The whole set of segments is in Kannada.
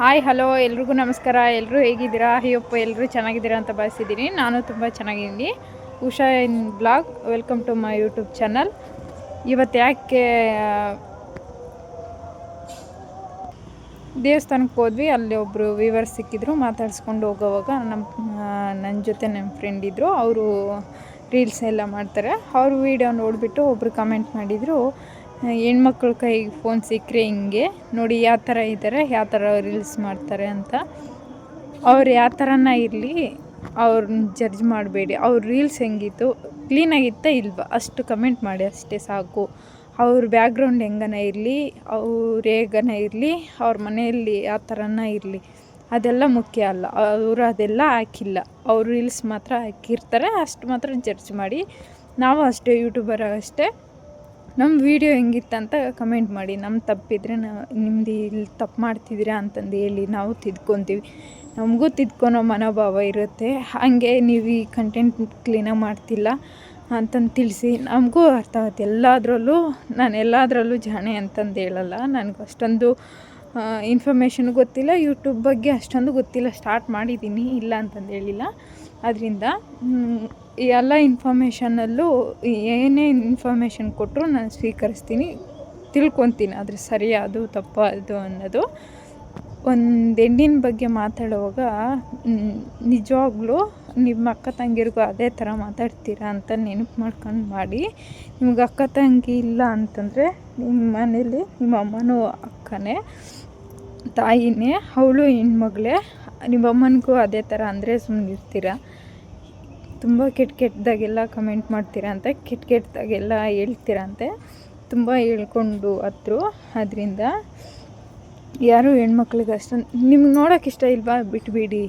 ಹಾಯ್, ಹಲೋ, ಎಲ್ರಿಗೂ ನಮಸ್ಕಾರ. ಎಲ್ಲರೂ ಹೇಗಿದ್ದೀರಾ? ಅಯ್ಯಪ್ಪ ಎಲ್ಲರೂ ಚೆನ್ನಾಗಿದ್ದೀರಾ ಅಂತ ಭಾವಿಸಿದ್ದೀನಿ. ನಾನು ತುಂಬ ಚೆನ್ನಾಗಿದ್ದೀನಿ. Usha in blog, welcome to my YouTube channel. ಇವತ್ತು ಯಾಕೆ ದೇವಸ್ಥಾನಕ್ಕೆ ಹೋದ್ವಿ. ಅಲ್ಲಿ ಒಬ್ಬರು ವಿವರ್ಸ್ ಸಿಕ್ಕಿದ್ರು. ಮಾತಾಡಿಸ್ಕೊಂಡು ಹೋಗೋವಾಗ ನಮ್ಮ ನನ್ನ ಜೊತೆ ನಮ್ಮ ಫ್ರೆಂಡ್ ಇದ್ದರು ಅವರು ರೀಲ್ಸ್ ಎಲ್ಲ ಮಾಡ್ತಾರೆ. ಅವ್ರ ವೀಡಿಯೋ ನೋಡಿಬಿಟ್ಟು ಒಬ್ಬರು ಕಮೆಂಟ್ ಮಾಡಿದರು. ಹೆಣ್ಮಕ್ಳ ಕೈಗೆ ಫೋನ್ ಸಿಕ್ಕರೆ ಹಿಂಗೆ. ನೋಡಿ ಯಾವ ಥರ ಇದ್ದಾರೆ ಯಾವ ಥರ ರೀಲ್ಸ್ ಮಾಡ್ತಾರೆ ಅಂತ. ಅವ್ರು ಯಾವ ಥರನ ಇರಲಿ ಅವ್ರನ್ನ ಜಡ್ಜ್ ಮಾಡಬೇಡಿ. ಅವ್ರ ರೀಲ್ಸ್ ಹೆಂಗಿತ್ತು ಕ್ಲೀನಾಗಿತ್ತಾ ಇಲ್ವಾ? ಅಷ್ಟು ಕಮೆಂಟ್ ಮಾಡಿ ಅಷ್ಟೇ ಸಾಕು. ಅವ್ರ ಬ್ಯಾಕ್ಗ್ರೌಂಡ್ ಹೆಂಗನ ಇರಲಿ, ಅವ್ರು ಹೇಗನ ಇರಲಿ, ಅವ್ರ ಮನೆಯಲ್ಲಿ ಯಾವ ಥರನ ಇರಲಿ, ಅದೆಲ್ಲ ಮುಖ್ಯ ಅಲ್ಲ. ಅವರು ಅದೆಲ್ಲ ಹಾಕಿಲ್ಲ. ಅವ್ರು ರೀಲ್ಸ್ ಮಾತ್ರ ಹಾಕಿರ್ತಾರೆ, ಅಷ್ಟು ಮಾತ್ರ ಜಡ್ಜ್ ಮಾಡಿ. ನಾವು ಅಷ್ಟೇ ಯೂಟ್ಯೂಬರ್ ಅಷ್ಟೇ ನಮ್ಮ ವೀಡಿಯೋ ಹೆಂಗಿತ್ತಂತ ಕಮೆಂಟ್ ಮಾಡಿ. ನಮ್ಮ ತಪ್ಪಿದ್ರೆ ನಾವು ನಿಮ್ದು ಇಲ್ಲಿ ತಪ್ಪು ಮಾಡ್ತಿದ್ದೀರಾ ಅಂತಂದು ಹೇಳಿ ನಾವು ತಿದ್ಕೊತೀವಿ. ನಮಗೂ ತಿದ್ಕೊಳೋ ಮನೋಭಾವ ಇರುತ್ತೆ. ಹಾಗೆ ನೀವು ಈ ಕಂಟೆಂಟ್ ಕ್ಲೀನಾಗಿ ಮಾಡ್ತಿಲ್ಲ ಅಂತಂದು ತಿಳಿಸಿ. ನಮಗೂ ಅರ್ಥ ಆಗುತ್ತೆ. ಎಲ್ಲದರಲ್ಲೂ, ನಾನು ಎಲ್ಲದರಲ್ಲೂ ಜಾಣೆ ಅಂತಂದು ಹೇಳಲ್ಲ. ನನಗೆ ಅಷ್ಟೊಂದು ಇನ್ಫಾರ್ಮೇಷನ್ ಗೊತ್ತಿಲ್ಲ. ಯೂಟ್ಯೂಬ್ ಬಗ್ಗೆ ಅಷ್ಟೊಂದು ಗೊತ್ತಿಲ್ಲ. ಸ್ಟಾರ್ಟ್ ಮಾಡಿದ್ದೀನಿ, ಇಲ್ಲ ಅಂತಂದು ಹೇಳಿಲ್ಲ. ಅದರಿಂದ ಎಲ್ಲ ಇನ್ಫಾರ್ಮೇಷನಲ್ಲೂ ಏನೇ ಇನ್ಫಾರ್ಮೇಷನ್ ಕೊಟ್ಟರು ನಾನು ಸ್ವೀಕರಿಸ್ತೀನಿ. ತಿಳ್ಕೊತೀನಿ. ಆದರೆ ಸರಿ, ಅದು ತಪ್ಪ, ಅದು ಅನ್ನೋದು. ಒಂದು ಹೆಣ್ಣಿನ ಬಗ್ಗೆ ಮಾತಾಡುವಾಗ ನಿಜವಾಗ್ಲೂ ನಿಮ್ಮ ಅಕ್ಕ ತಂಗಿರಿಗೂ ಅದೇ ಥರ ಮಾತಾಡ್ತೀರಾ ಅಂತ ನೆನಪು ಮಾಡ್ಕೊಂಡು ಮಾಡಿ. ನಿಮ್ಗೆ ಅಕ್ಕ ತಂಗಿ ಇಲ್ಲ ಅಂತಂದರೆ ನಿಮ್ಮ ಮನೇಲಿ ನಿಮ್ಮ ಅಮ್ಮನೂ ಅಕ್ಕನೇ, ತಾಯಿನೇ, ಅವಳು ಹೆಣ್ಮಗಳೇ, ನಿಮ್ಮ ಅಮ್ಮನಿಗೂ ಅದೇ ಥರ ಅಂದರೆ ಸುಮ್ಮನೆ ಇರ್ತೀರಾ ತುಂಬ ಕೆಟ್ಟ ಕೆಟ್ಟದಾಗೆಲ್ಲ ಕಮೆಂಟ್ ಮಾಡ್ತೀರಂತೆ, ಕೆಟ್ಟ ಕೆಟ್ಟದಾಗೆಲ್ಲ ಹೇಳ್ತೀರಂತೆ. ತುಂಬ ಹೇಳ್ಕೊಂಡು ಹತ್ರು. ಅದರಿಂದ ಯಾರು ಹೆಣ್ಮಕ್ಳಿಗೆ ಅಷ್ಟೊಂದು ನಿಮ್ಗೆ ನೋಡೋಕೆ ಇಷ್ಟ ಇಲ್ವಾ? ಬಿಟ್ಬಿಡಿ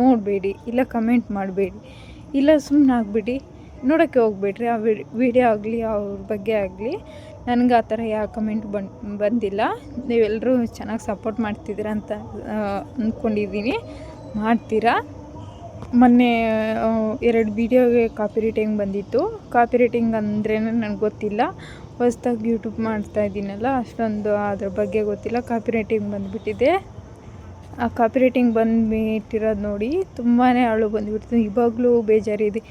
ನೋಡಬೇಡಿ, ಇಲ್ಲ ಕಮೆಂಟ್ ಮಾಡಬೇಡಿ, ಇಲ್ಲ ಸುಮ್ಮನೆ ಆಗ್ಬಿಡಿ ನೋಡೋಕ್ಕೆ ಹೋಗ್ಬೇಡ್ರಿ. ಆ ವಿಡಿಯೋ ಆಗಲಿ, ಅವ್ರ ಬಗ್ಗೆ ಆಗಲಿ, ನನಗೆ ಆ ಥರ ಯಾವ ಕಮೆಂಟ್ ಬನ್, ಬಂದಿಲ್ಲ. ನೀವೆಲ್ಲರೂ ಚೆನ್ನಾಗಿ ಸಪೋರ್ಟ್ ಮಾಡ್ತಿದ್ದೀರ ಅಂತ ಅಂದ್ಕೊಂಡಿದ್ದೀನಿ ಮಾಡ್ತೀರಾ? ಮೊನ್ನೆ ಎರಡು ವೀಡಿಯೋಗೆ ಕಾಪಿ ರೈಟಿಂಗ್ ಬಂದಿತ್ತು. ಕಾಪಿ ರೈಟಿಂಗ್ ಅಂದ್ರೇ ನನಗೆ ಗೊತ್ತಿಲ್ಲ. ಹೊಸ್ದಾಗಿ ಯೂಟ್ಯೂಬ್ ಮಾಡ್ತಾ ಇದ್ದೀನಲ್ಲ ಅಷ್ಟೊಂದು ಅದ್ರ ಬಗ್ಗೆ ಗೊತ್ತಿಲ್ಲ. ಕಾಪಿ ರೈಟಿಂಗ್ ಬಂದುಬಿಟ್ಟಿದೆ. ಆ ಕಾಪಿ ರೈಟಿಂಗ್ ಬಂದ್ಬಿಟ್ಟಿರೋದು ನೋಡಿ ತುಂಬಾ ಅಳು ಬಂದುಬಿಡ್ತು ಇವಾಗಲೂ ಬೇಜಾರಿದೆ.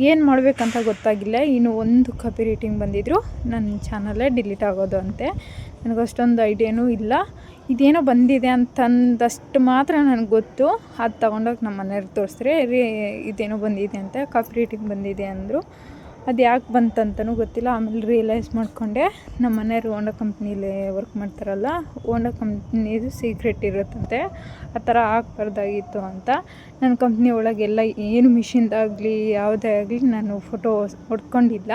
ಏನು ಮಾಡಬೇಕಂತ ಗೊತ್ತಾಗಿಲ್ಲ. ಇನ್ನು ಒಂದು ಕಾಪಿ ರೈಟಿಂಗ್ ಬಂದಿದ್ರು ನನ್ನ ಚಾನಲೇ ಡಿಲೀಟ್ ಆಗೋದು ಅಂತೆ. ನನಗೆ ಅಷ್ಟೊಂದು ಐಡಿಯಾನೂ ಇಲ್ಲ. ಇದೇನೋ ಬಂದಿದೆ ಅಂತಂದಷ್ಟು ಮಾತ್ರ ನನಗೆ ಗೊತ್ತು. ಅದು ತೊಗೊಂಡೋಗಿ ನಮ್ಮ ಮನೆಯವ್ರಿಗೆ ತೋರಿಸಿದ್ರೆ ರೀ, ಇದೇನೋ ಬಂದಿದೆ ಅಂತ. ಕಾಪಿ ರೈಟಿಂಗ್ ಬಂದಿದೆ ಅಂದರು. ಅದು ಯಾಕೆ ಬಂತಂತನೂ ಗೊತ್ತಿಲ್ಲ. ಆಮೇಲೆ ರಿಯಲೈಸ್ ಮಾಡಿಕೊಂಡೆ. ನಮ್ಮ ಮನೆಯವರು ಹೋಂಡಾ ಕಂಪ್ನೀಲಿ ವರ್ಕ್ ಮಾಡ್ತಾರಲ್ಲ ಹೋಂಡಾ ಕಂಪ್ನಿದು ಸೀಕ್ರೆಟ್ ಇರುತ್ತಂತೆ. ಆ ಥರ ಹಾಕ್ಬಾರ್ದಾಗಿತ್ತು ಅಂತ. ನನ್ನ ಕಂಪ್ನಿ ಒಳಗೆಲ್ಲ ಏನು ಮಿಷಿನ್ದಾಗಲಿ ಯಾವುದೇ ಆಗಲಿ ನಾನು ಫೋಟೋ ಹೊಡ್ಕೊಂಡಿಲ್ಲ.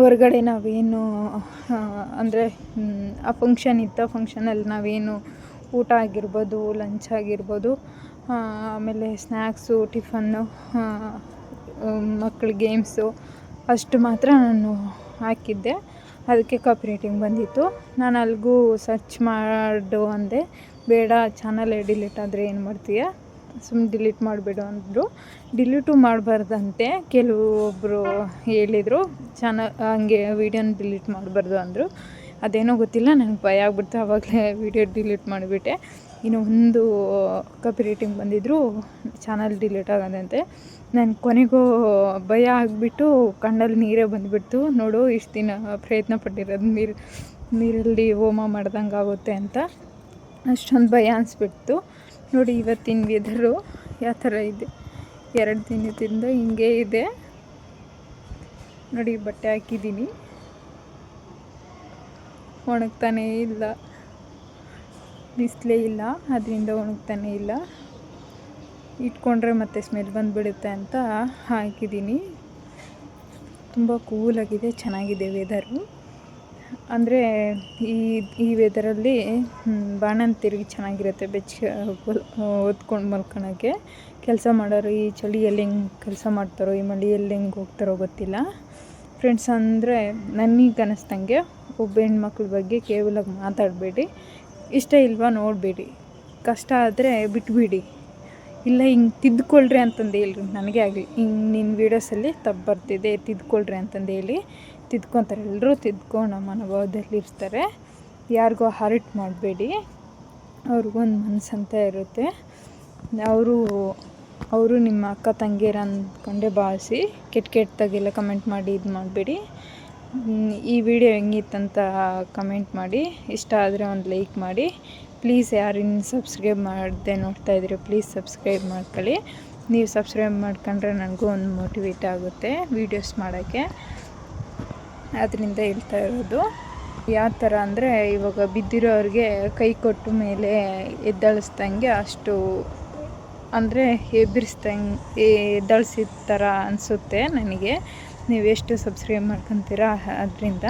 ಹೊರಗಡೆ ನಾವೇನು ಅಂದರೆ ಆ ಫಂಕ್ಷನ್ ಇತ್ತು ಫಂಕ್ಷನಲ್ಲಿ ನಾವೇನು ಊಟ ಆಗಿರ್ಬೋದು ಲಂಚ್ ಆಗಿರ್ಬೋದು ಆಮೇಲೆ ಸ್ನ್ಯಾಕ್ಸು ಟಿಫನ್ನು ಮಕ್ಕಳ ಗೇಮ್ಸು ಅಷ್ಟು ಮಾತ್ರ ನಾನು ಹಾಕಿದ್ದೆ. ಅದಕ್ಕೆ ಕಾಪಿ ರೇಟಿಂಗ್ ಬಂದಿತ್ತು. ನಾನು ಅಲ್ಲಿಗೂ ಸರ್ಚ್ ಮಾಡು ಅಂದೆ. ಬೇಡ ಚಾನಲ್ ಡಿಲೀಟ್ ಆದರೆ ಏನು ಮಾಡ್ತೀಯ? ಸುಮ್ಮನೆ ಡಿಲೀಟ್ ಮಾಡಿಬಿಡು ಅಂದರು. ಡಿಲೀಟು ಮಾಡಬಾರ್ದಂತೆ ಕೆಲವೊಬ್ಬರು ಹೇಳಿದರು. ಚಾನಲ್ ಹಂಗೆ ವೀಡಿಯೋನ ಡಿಲೀಟ್ ಮಾಡಬಾರ್ದು ಅಂದರು. ಅದೇನೋ ಗೊತ್ತಿಲ್ಲ ನನಗೆ ಭಯ ಆಗ್ಬಿಡ್ತು. ಆವಾಗಲೇ ವೀಡಿಯೋ ಡಿಲೀಟ್ ಮಾಡಿಬಿಟ್ಟೆ. ಇನ್ನು ಒಂದು ಕಾಪಿ ರೇಟಿಂಗ್ ಬಂದಿದ್ದರು ಚಾನಲ್ ಡಿಲೀಟ್ ಆಗೋದಂತೆ. ನಾನು ಕೊನೆಗೂ ಭಯ ಆಗಿಬಿಟ್ಟು ಕಣ್ಣಲ್ಲಿ ನೀರೇ ಬಂದುಬಿಡ್ತು. ನೋಡು, ಇಷ್ಟು ದಿನ ಪ್ರಯತ್ನ ಪಟ್ಟಿರೋದು ನೀರು, ನೀರಲ್ಲಿ ಹೋಮ ಮಾಡ್ದಂಗೆ ಆಗುತ್ತೆ ಅಂತ. ಅಷ್ಟೊಂದು ಭಯ ಅನಿಸ್ಬಿಡ್ತು. ನೋಡಿ, ಇವತ್ತಿನ ವೆದರು ಯಾವ ಥರ ಇದೆ? ಎರಡು ದಿನದಿಂದ ಹಿಂಗೆ ಇದೆ. ನೋಡಿ, ಬಟ್ಟೆ ಹಾಕಿದ್ದೀನಿ ಒಣಗ್ತಾನೇ ಇಲ್ಲ. ಬಿಸಿಲೇ ಇಲ್ಲ, ಅದರಿಂದ ಒಣಗ್ತಾನೆ ಇಲ್ಲ. ಇಟ್ಕೊಂಡ್ರೆ ಮತ್ತೆ ಸ್ಮೆಲ್ ಬಂದುಬಿಡುತ್ತೆ ಅಂತ ಹಾಕಿದ್ದೀನಿ. ತುಂಬ ಕೂಲಾಗಿದೆ ಚೆನ್ನಾಗಿದೆ ವೆದರು ಅಂದರೆ ಈ ಈ ವೆದರಲ್ಲಿ ಬಾಣನ ತಿರುಗಿ ಚೆನ್ನಾಗಿರುತ್ತೆ ಬೆಚ್ಚ ಹೊತ್ಕೊಂಡು ಮಲ್ಕೊಳಕ್ಕೆ. ಕೆಲಸ ಮಾಡೋರು ಈ ಚಳಿಯಲ್ಲಿ ಹೆಂಗೆ ಕೆಲಸ ಮಾಡ್ತಾರೋ, ಈ ಮಳೆಯಲ್ಲಿ ಹೆಂಗೆ ಹೋಗ್ತಾರೋ ಗೊತ್ತಿಲ್ಲ. ಫ್ರೆಂಡ್ಸ್ ಅಂದರೆ ನನಗೆ ಅನ್ನಿಸ್ದಂಗೆ ಒಬ್ಬ ಹೆಣ್ಮಕ್ಳ ಬಗ್ಗೆ ಕೇವಲ ಮಾತಾಡಬೇಡಿ. ಇಷ್ಟ ಇಲ್ವಾ ನೋಡಬೇಡಿ. ಕಷ್ಟ ಆದರೆ ಬಿಟ್ಬಿಡಿ. ಇಲ್ಲ ಹಿಂಗೆ ತಿದ್ದುಕೊಳ್ರಿ ಅಂತಂದು ಹೇಳ್ರಿ. ನನಗೆ ಆಗಲಿ, ಹಿಂಗೆ ನಿನ್ನ ವೀಡಿಯೋಸಲ್ಲಿ ತಪ್ಪು ಬರ್ತಿದೆ ತಿದ್ದುಕೊಳ್ರಿ ಅಂತಂದು ಹೇಳಿ ತಿದ್ಕೊತಾರೆ. ಎಲ್ಲರೂ ತಿದ್ಕೊಳ್ಳೋ ಮನೋಭಾವದಲ್ಲಿ ಇರ್ತಾರೆ. ಯಾರಿಗೂ ಹರ್ಟ್ ಮಾಡಬೇಡಿ. ಅವ್ರಿಗೊಂದು ಮನಸ್ಸು ಅಂತ ಇರುತ್ತೆ. ಅವರು ಅವರು ನಿಮ್ಮ ಅಕ್ಕ, ತಂಗಿಯರು ಅಂದ್ಕೊಂಡೇ ಭಾವಿಸಿ ಕೆಟ್ಟ ಕೆಟ್ಟದಾಗೆಲ್ಲ ಕಮೆಂಟ್ ಮಾಡಿ ಇದು ಮಾಡಬೇಡಿ ಈ ವಿಡಿಯೋ ಹೆಂಗಿತ್ತಂತ ಕಮೆಂಟ್ ಮಾಡಿ. ಇಷ್ಟ ಆದರೆ ಒಂದು ಲೈಕ್ ಮಾಡಿ. ಪ್ಲೀಸ್ ಯಾರು ಇನ್ನು ಸಬ್ಸ್ಕ್ರೈಬ್ ಮಾಡದೆ ನೋಡ್ತಾ ಇದ್ದೀರಿ ಪ್ಲೀಸ್ ಸಬ್ಸ್ಕ್ರೈಬ್ ಮಾಡ್ಕೊಳ್ಳಿ. ನೀವು ಸಬ್ಸ್ಕ್ರೈಬ್ ಮಾಡ್ಕೊಂಡ್ರೆ ನನಗೂ ಒಂದು ಮೋಟಿವೇಟ್ ಆಗುತ್ತೆ ವೀಡಿಯೋಸ್ ಮಾಡೋಕ್ಕೆ. ಅದರಿಂದ ಹೇಳ್ತಾ ಇರೋದು. ಯಾವ ಥರ ಅಂದರೆ ಇವಾಗ ಬಿದ್ದಿರೋರಿಗೆ ಕೈ ಕೊಟ್ಟು ಮೇಲೆ ಎದ್ದಳಿಸ್ದಂಗೆ ಅಷ್ಟು ಅಂದರೆ ಎಬ್ಬಿಸ್ದಂಗೆ ಎದ್ದಳಿಸಿದ ಥರ ಅನಿಸುತ್ತೆ ನನಗೆ. ನೀವು ಎಷ್ಟು ಸಬ್ಸ್ಕ್ರೈಬ್ ಮಾಡ್ಕೊತೀರ ಅದರಿಂದ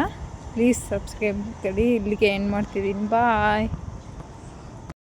ಪ್ಲೀಸ್ ಸಬ್ಸ್ಕ್ರೈಬ್ ಮಾಡಿ ಇಲ್ಲಿಗೆ ಏನು ಮಾಡ್ತಿದ್ದೀನಿ. ಬಾಯ್